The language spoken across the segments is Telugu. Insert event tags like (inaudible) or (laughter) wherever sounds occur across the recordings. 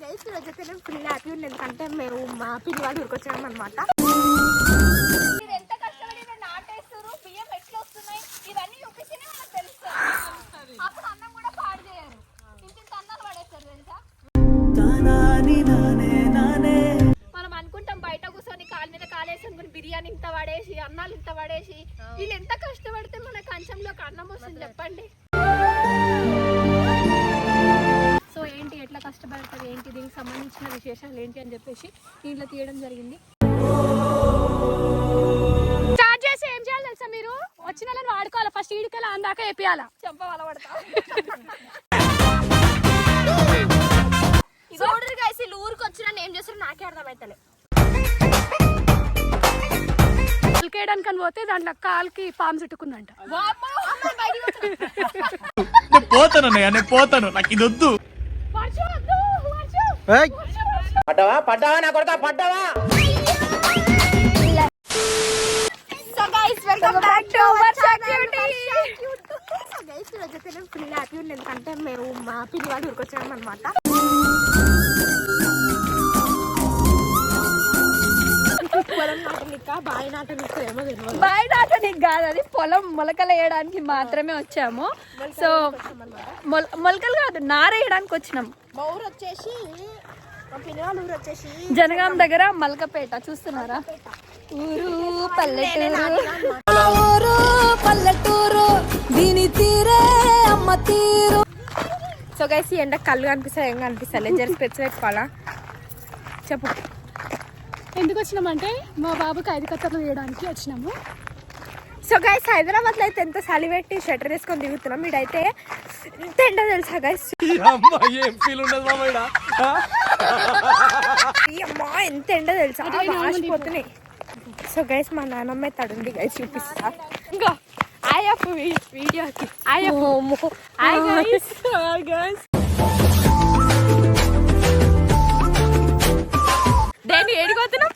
గైస్ ఈరోజు అయితే ఫుల్ హ్యాపీ ఉంది ఎందుకంటే మేము మా పిల్లివాడు ఊరికొచ్చామన్నమాట సంబంధించిన విశేషాలు ఏంటి అని చెప్పేసి దీంట్లో తీయడం జరిగింది. స్టార్ట్ చేసి ఏం చేయాలి తెలుసా మీరు? వచ్చిన వాళ్ళని వాడుకోవాలి? ఫస్ట్ ఈడికెళ్ళి అందాక వేపియాలా? చెంప వాళ్ళ పడతా. చూడరు గైస్ వీళ్ళు ఊరికి వచ్చిన ఏం చేస్తారు నాకే అర్థమవుతలే అని పోతే దాంట్లో కాలుకి పాము చుట్టుకుందంట. పోతాను పోతాను. నాకు ఇది వద్దు వర్షం వద్దు, వర్షం. ఏయ్. పడ్డావా? పడ్డావా? నా కొడుకా పడ్డావా? So guys welcome back to our activity so guys రోజైతే నేను ఫుల్ హ్యాపీ ఉంది ఎందుకంటే మేము మా పిల్లి వాళ్ళు ఊరికి వచ్చాము అనమాట నాటనిక నీకు కాదు అది పొలం మొలకలు వేయడానికి మాత్రమే వచ్చాము. సో మొల- మొలకలు కాదు నారేయడానికి వచ్చినాం. మా ఊరు వచ్చేసి మా పిల్లి వాళ్ళ ఊరు వచ్చేసి జనగాం దగ్గర మలకపేట చూస్తున్నారా? ఊరు పల్లెటూరు. ఊరు పల్లెటూరు. దీని తీరే అమ్మ తీరు. సో గైస్ ఈ ఎండ కళ్ళు కనిపిస్తాయి ఏం కనిపిస్తాయి జర స్పెట్స్ పెట్టుకోవాలా? చెప్పు. ఎందుకు వచ్చినామంటే మా బాబుకి ఐదు కత్తలు వేయడానికి వచ్చినాము. సో గైస్ హైదరాబాద్లో అయితే ఎంత చలి పెట్టి షటర్ వేసుకొని దిగుతున్నాం. ఇడైతే ఎంత ఎండ తెలుసా గైస్ అమ్మా ఏం ఫీల్ ఉండదు మామయ్య అమ్మా ఎంత ఎండ తెలుసా? వాసిపోతున్నాయి సో గైస్ మా నాన్నమ్మ అయితే అడుంది గైస్ చూపిస్తా. ఇంకా. ఆయా వీడియోకి ఆయా హాయ్ గైస్ హాయ్ గైస్ దేని ఏడిపోతున్నాం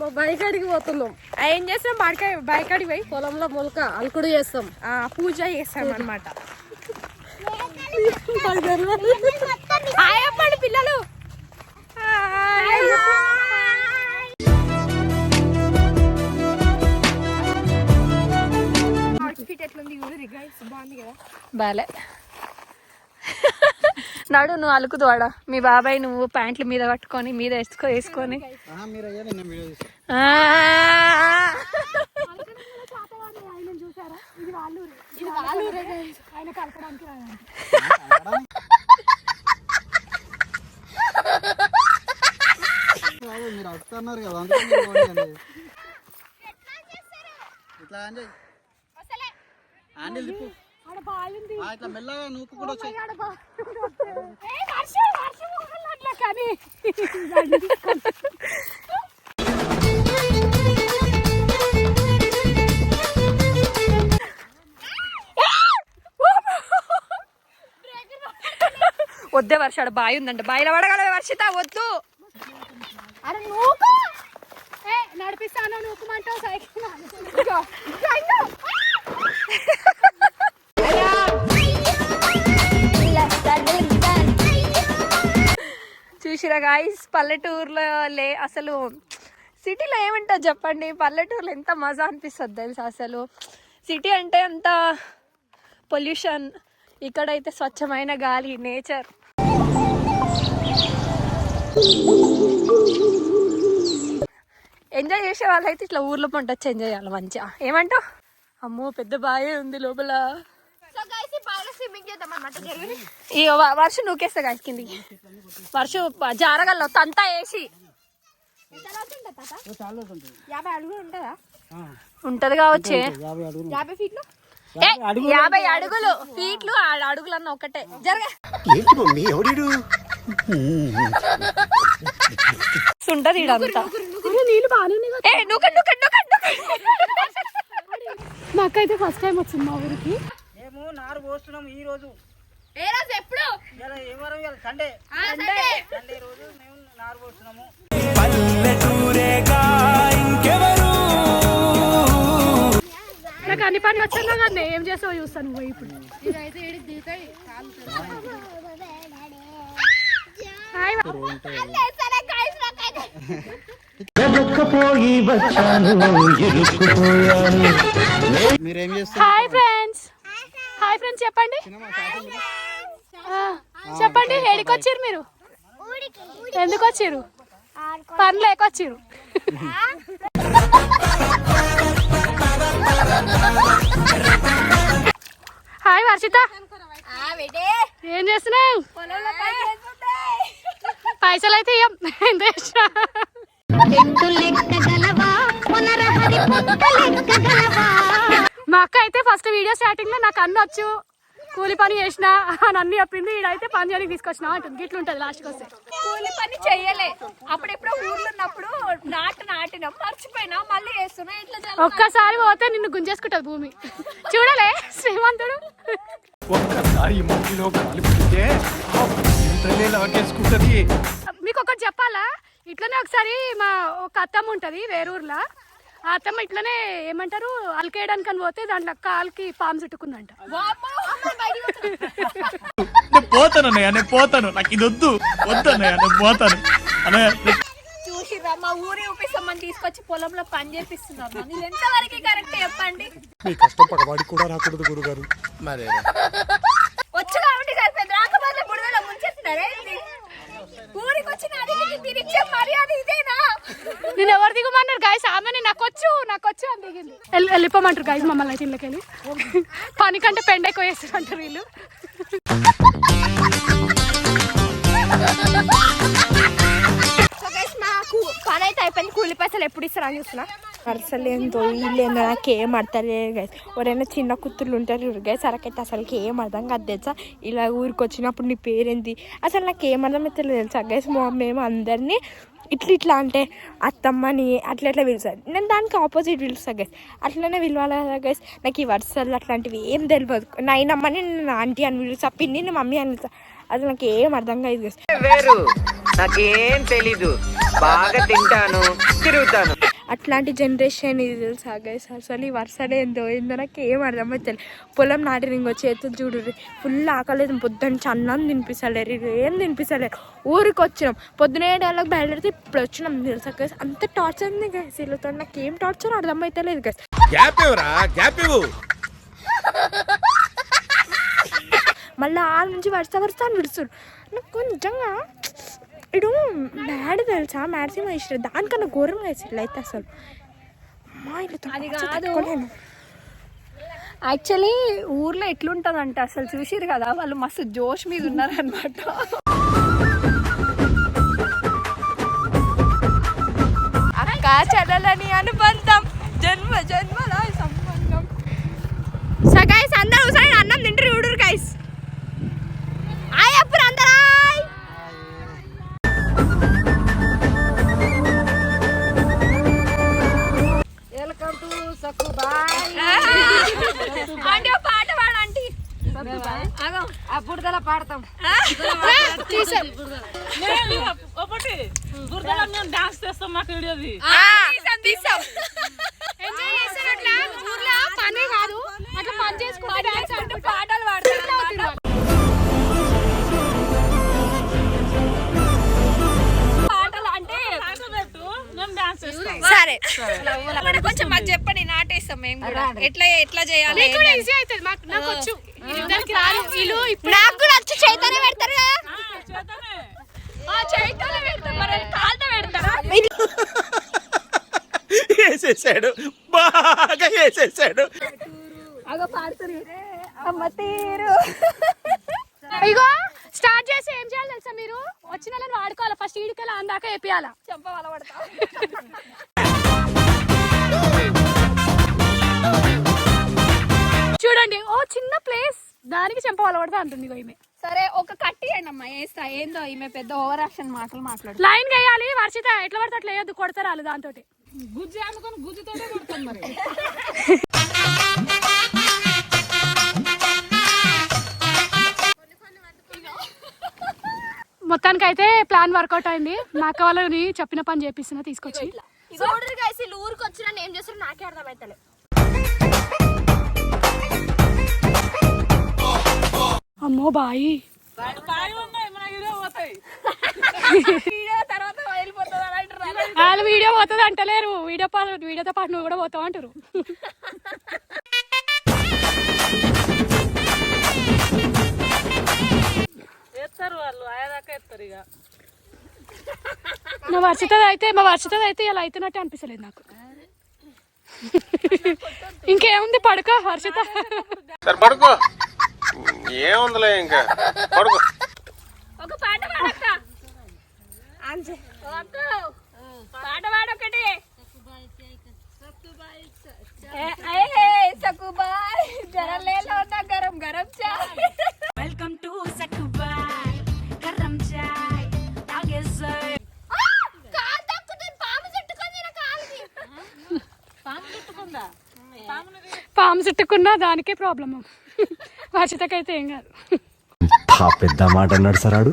మా బైక్ అడిగి పోతున్నాం ఏం చేస్తాం? బాడికాయ బాయికాడికి పోయి పొలంలో మొలక అలుకుడు చేస్తాం. ఆ, పూజ చేస్తాం అనమాట పిల్లలు. హాయ్. అవుట్ఫిట్ ఎట్లుంది ఊరి గైస్ బాగుంది కదా బాలే నడు నువ్వు అలుకుదు వాడ. మీ బాబాయ్ నువ్వు ప్యాంట్లు మీద కట్టుకొని మీద వేసుకో వేసుకొని. ఇట్లా అండి ఇట్లా మెల్లగా నూకు కూడా వచ్చాయి కానీ. వద్దే వర్షాడు బావి ఉందంట. బావిలో పడగల వర్షిత వద్దు. అరే నూకు. ఏ నడిపిస్తాను నూకుమంటావు సైకిల్. చూసిరా గాయస్ పల్లెటూరులో లే అసలు సిటీలో ఏమంటారు చెప్పండి? పల్లెటూరులో ఎంత మజా అనిపిస్తుంది తెలుసు అసలు? సిటీ అంటే అంత పొల్యూషన్ ఇక్కడైతే స్వచ్ఛమైన గాలి నేచర్. ఎంజాయ్ చేసే వాళ్ళైతే ఇట్లా ఊర్లో పంటొచ్చి ఎంజాయ్ చేయాలి మంచిగా. ఏమంటావు? అమ్మో పెద్ద బాయే ఉంది లోపల. వ- వర్షం నూకేస్తా గాయస్ కిందికి. వర్షం జారగల్లో తంతా వేసి చాలా ఉంటుంది? యాభై అడుగులు ఉంటుందా. ఉంటది కావచ్చే యాభై అడుగులు ఫీట్లు యాభై అడుగులు ఫీట్లు ఆ అడుగులన్న ఒకటే. జరగ. ఉంటది నూకండి నూకండి నాకైతే ఫస్ట్ టైం వచ్చింది మా ఊరికి. నారు పోస్తున్నాం ఈ రోజు. ఏ రోజు ఎప్పుడు? ఇలా ఏ వారం ఇవాళ సండే సండే రోజు మేము నారు పోస్తున్నాము. నాకు అన్ని పనులు వచ్చాను కానీ ఏం చేస్తావు చూస్తాను పోయి ఇప్పుడు. మీరేం చేస్తారు హాయ్ ఫ్రెండ్స్ హాయ్ ఫ్రెండ్స్ చెప్పండి ఆ, చెప్పండి ఏడికి వచ్చారు మీరు? ఎందుకు వచ్చారు? పనులు ఎక్కొచ్చారు హాయ్ వర్షిత. ఏం చేస్తున్నావు? పైసలు అయితే ఇయ్యం. ఎంత చేసినా. అక్క అయితే ఫస్ట్ వీడియో స్టార్టింగ్లో నాకు అన్ని వచ్చు కూలి పని చేసిన అని అన్ని చెప్పింది ఈడైతే పని చేయడానికి తీసుకొచ్చిన అంటుంది. గిట్ల ఉంటుంది లాస్ట్కి వస్తే కూలి పని చెయ్యలే. అప్పుడెప్పుడు ఊర్లో ఉన్నప్పుడు నాటు నాటినాం మర్చిపోయినా మళ్ళీ వేస్తున్నా ఇట్లా జరుగుతుంది. ఒక్కసారి పోతే నిన్ను గుంజేసుకుంటది భూమి. చూడలే శ్రీమంతుడు? ఒక్కసారి మట్టిలో కలిపితే మీకు ఒకటి చెప్పాలా? ఇట్లనే ఒకసారి మా ఒక అత్తమ్మ ఉంటుంది వేరూరులో. ఆ అత్తమ్మ ఇట్లనే ఏమంటారు? అలకేయడానికి అని పోతే దాంట్లో కాలుకి పాము చుట్టుకుందంట. పోతాను అన్నయ్య నేను పోతాను. నాకు ఇది వద్దు. వద్దు అన్నయ్య నేను పోతాను. మా ఊరి ఊపిస్తామని తీసుకొచ్చి పొలంలో పని చేపిస్తున్నారు ఎంతవరకు కరెక్ట్ చెప్పండి? మీ కష్టం పగవాడికి కూడా రాకూడదు గురుగారు. మరే వచ్చు కాబట్టి సరిపోయింది. రాకపోతే బుడదలో ముంచేస్తున్నారే ఇది? ఊరికి వచ్చిన అడిగి తిరిగే మర్యాద ఇదేనా నేను ఎవరు దిగమన్నారు గాయస్ ఆమె నాకు వచ్చు నాకు వచ్చు అని దిగింది. వెళ్ళి- వెళ్ళిపోమంటారు గాయస్ మమ్మల్ని అయితే ఇళ్ళకి వెళ్ళి. పని కంటే పెండ ఎక్కువ అంటారు వీళ్ళు. (laughs) పని అయితే అయిపోయింది. కూలి పైసలు ఎప్పుడు ఇస్తారు అని చూస్తున్నా. అసలు ఏందో వీళ్ళు ఏందో నాకు ఏం అర్థలేదు గైస్ ఎవరైనా చిన్న కూతుర్లు ఉంటారు గైస్ అరకైతే అసలుకి ఏం అర్థం కాదు తెలుసా? ఇలా ఊరికి వచ్చినప్పుడు నీ పేరేంది? అసలు నాకు ఏం అర్థం అయితే తెలుసా గైస్ మా మేము అందరినీ ఇట్లా ఇట్లా అంటే అత్తమ్మని అట్లా ఇట్లా పిలుస్తాను నేను దానికి ఆపోజిట్ పిలుస్తాను గైస్ అట్లనే పిలవాలి కదా గైస్ నాకు ఈ వర్షాలు అట్లాంటివి ఏం తెలియదు నాయనమ్మని నేను ఆంటీ అని పిలుస్తా పిన్ని మమ్మీ అని పిలుస్తా. అది నాకు ఏం అర్థం కాదు గైస్ వేరు. నాకేం తెలీదు. బాగా తింటాను తిరుగుతాను. అట్లాంటి జనరేషన్ ఇది తెలుసా గైస్ అసలు ఈ వర్షాలు ఏందో ఏందో నాకు ఏం అర్థమవుతుంది పొలం నాటి ఇంకో చేతులు చూడు ఫుల్ ఆకలేదు పొద్దున్న అన్నం తినిపిస్తలేరు ఇది ఏం తినిపిస్తలేరు ఊరికి వచ్చినాం పొద్దున ఏడాళ్ళకి బయలుదేరితే ఇప్పుడు వచ్చినాం తెలుసా గైస్ అంత టార్చర్ ఉంది గైస్ వీళ్ళతో నాకు ఏం టార్చర్ అర్థమవుతలేదు గైస్ గ్యాప్ ఇవ్వరా? గ్యాప్ ఇవ్వు. మళ్ళీ ఆ నుంచి వరుస వరుస అని విడుస్తారు నాకు నిజంగా ఇడు మ్యాడ్ తెలుసా? మ్యాడ్ సినిమా ఇష్టం. దానికన్నా ఘోరంగా వేసి అయితే అసలు. యాక్చువల్లీ ఊర్లో ఎట్లుంటదంట అసలు చూసిరు కదా? వాళ్ళు మస్తు జోష్ మీద ఉన్నారనమాట అక్క చెల్లెలని అనుబంధం. జన్మ జన్మల కొంచెం మాకు చెప్పండి నాటేస్తాం మేము కూడా. ఎట్లా ఎట్లా చేయాలి నీకు కూడా ఈజీ అవుతుంది మాకు నాకు వచ్చు. ఇద్దరికి రాదు. వీళ్ళు ఇప్పుడు నాకు కూడా వచ్చి చైతన్య పెడతారు కదా. ఆ పెడతారు. మరి పెడతారా? వేసేసాడు. బాగా వేసేసాడు. అగో పాడుతారు. అమ్మ తీరు. ఇగో స్టార్ట్ చేసి ఏం చేయాలి తెలుసా మీరు? వచ్చిన వాళ్ళని వాడుకోవాలి. ఫస్ట్ ఈడికెళ్ళి అందాక వేపియాలా? చెంప వల పడతా. (laughs) చూడండి. ఓ చిన్న ప్లేస్ దానికి చెంప వలబడతా అంటుంది ఈమె. సరే ఒక కట్టి అమ్మా వేస్తా ఏందో ఈమె పెద్ద ఓవర్ యాక్షన్ మాటలు మాట్లాడు లైన్ వేయాలి వర్షిత. ఎట్లా పడితే అట్లా వేయద్దు కొడతారు వాళ్ళు దాంతో మొత్తానికి అయితే ప్లాన్ వర్కౌట్ అయింది. మా అక్క వాళ్ళని చెప్పిన పని చేపిస్తున్నా తీసుకొచ్చి. ఊరికి వచ్చిన ఏం చేస్తారు నాకే అర్థమవుతలే అమ్మో బాయి. వాళ్ళు వీడియో పోతుంది అంటలేరు. వీడియో పాటు వీడియోతో పాటు నువ్వు కూడా పోతావు అంటారు మా వర్షితది అయితే మా వర్షితది అయితే ఇలా అవుతున్నట్టు అనిపిస్తలేదు నాకు. ఇంకేముంది పడుకో వర్షిత సరే పడుకో. ఏముందిలే ఇంకా? పడుకో. ఒక పాట పాడక్క. అక్క పాట పాడొకటి. లేలో గరం గరం చాయ్. వెల్కమ్ టు గరం చాయ్ తాగేసాయ్ కాలు తక్కుతుంది పాము చుట్టుకుంది నా కాలుకి. పాము చుట్టుకున్నా దానికే ప్రాబ్లమ్. వర్షితకైతే ఏం కాదు. పెద్ద మాట అన్నాడు సరాడు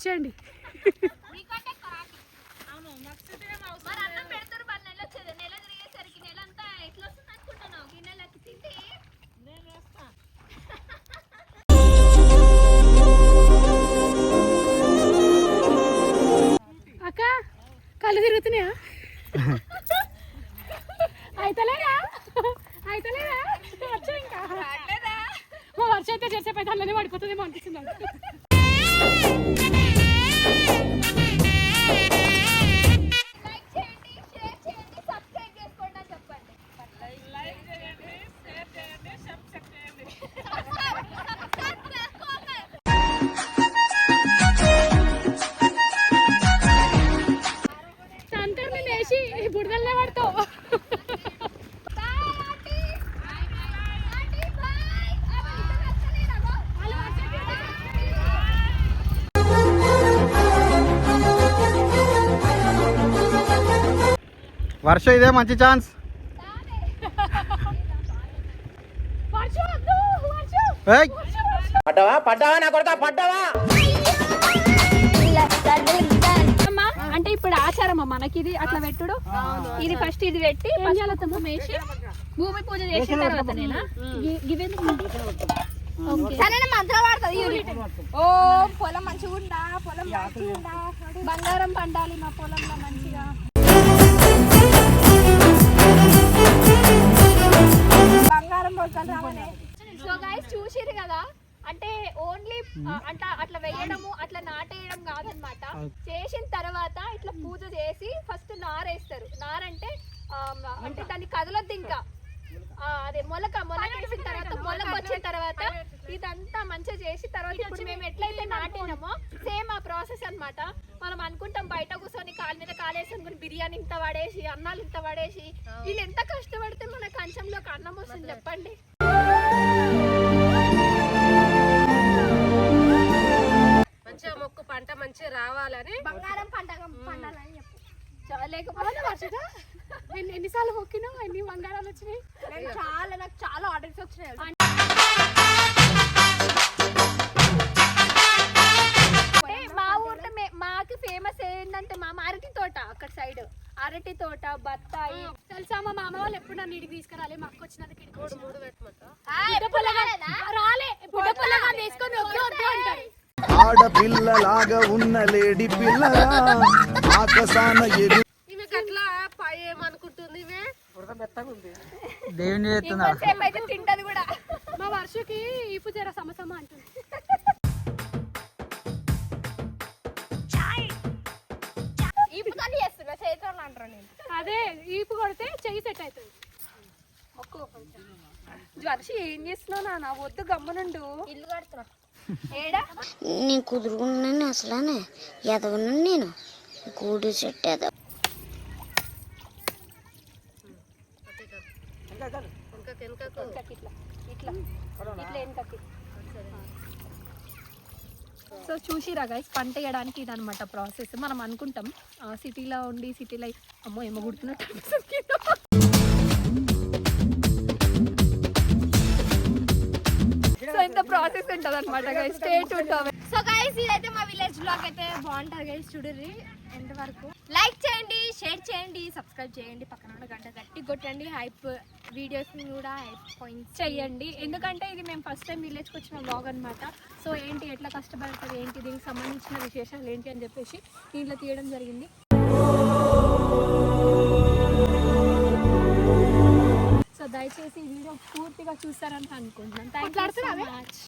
వచ్చేయండి. వర్ష ఇదే మంచి ఛాన్స్. పడ్డావా? పడ్డావా నా కొడుకా? పడ్డావా? అంటే ఇప్పుడు ఆచారమా? మనకి ఇది అట్లా పెట్టుడు? ఇది ఫస్ట్ ఇది పెట్టి పసుపు వేసి భూమి పూజ చేసిన తర్వాత నేనా? ఓ పొలం మంచిగా ఉండా పొలం మంచిగా బంగారం పండాలి మా పొలంలో మంచిగా. చూసిరు కదా? అంటే ఓన్లీ అంటే అట్లా వేయడము అట్లా నాటేయడం కాదనమాట చేసిన తర్వాత ఇట్లా పూజ చేసి ఫస్ట్ నారేస్తారు. నారంటే అంటే దాన్ని కదలొద్దు ఇంకా. అదే మొలక మొలక వేసిన తర్వాత మొలక వచ్చిన తర్వాత ఇదంతా మంచిగా చేసి తర్వాత ఇప్పుడు మేము ఎట్లయితే నాటినామో సేమ్ ఆ ప్రాసెస్ అన్నమాట. మనం అనుకుంటాం బయట కూర్చొని కాలు మీద కాలేసుకొని బిర్యానీ ఇంత పడేసి అన్నాలు ఇంత పడేసి వీళ్ళు ఎంత కష్టపడితే మన కంచంలోకి అన్నం వస్తుంది చెప్పండి. లేకపోతే వర్షిత? ఎన్ని ఎన్నిసార్లు మొక్కినావు? ఎన్ని బంగారాలు వచ్చినాయి? నేను చాలా నాకు చాలా ఆర్డర్స్ వచ్చినాయి మా ఊర్లో మే- మాకు ఫేమస్ ఏంటంటే మా అరటి తోట అక్కడ సైడ్ అరటి తోట బత్తాయి. తెలుసా మా మామ వాళ్ళు ఎప్పుడు నన్ను ఇడికి తీసుకురాలే? మా అక్క వచ్చిన. రాలే? తీసుకొని ఆడపిల్లలాగా ఉన్న లేడి ఆకసాన ఎగు దేవుని చేస్తున్నా అయితే తింటది కూడా. మా వర్షకి ఈపు జర సమసమ అంటుంది. ఇప్పుడు చేస్తున్నా చేతులు అంటారు నేను? అదే ఈపు కొడితే చెయ్యి సెట్ అవుతుంది జ్వర్షి ఏం చేస్తున్నావు నాన్న? వద్దు గమ్మునుండు. ఇల్లు కడుతున్నా. ఏడా? నేను కుదురుకున్నాను అసలానే ఎదవను నేను. గూడు చెట్టు ఎదవ ఇట్లా. ఇట్లా. ఇట్లా వెనకకి. సో చూసిరా గైస్ పంట వేయడానికి ఇది అనమాట ప్రాసెస్. మనం అనుకుంటాం సిటీలో ఉండి సిటీలో అమ్మో ఏమో గుర్తున్నట్టు సో ఇంత ప్రాసెస్ ఉంటుంది అనమాట గైస్ స్టేట్ ఉంటాం సో గైస్ ఇదైతే మా విలేజ్ బ్లాగ్ అయితే బాగుంటుంది గైస్ చూడర్రి. ఎంత వరకు లైక్ చేయండి షేర్ చేయండి సబ్స్క్రైబ్ చేయండి. పక్కన ఉన్న గంట గట్టి కొట్టండి హైప్ వీడియోస్ కూడా హైప్ పాయింట్స్ చెయ్యండి. ఎందుకంటే ఇది మేము ఫస్ట్ టైం విలేజ్కి వచ్చిన బ్లాగ్ అనమాట సో ఏంటి ఎట్లా కష్టపడుతుంది ఏంటి దీనికి సంబంధించిన విశేషాలు ఏంటి అని చెప్పేసి దీంట్లో తీయడం జరిగింది. సో దయచేసి ఈ వీడియో పూర్తిగా చూస్తారని అనుకుంటున్నాను. Thank you so much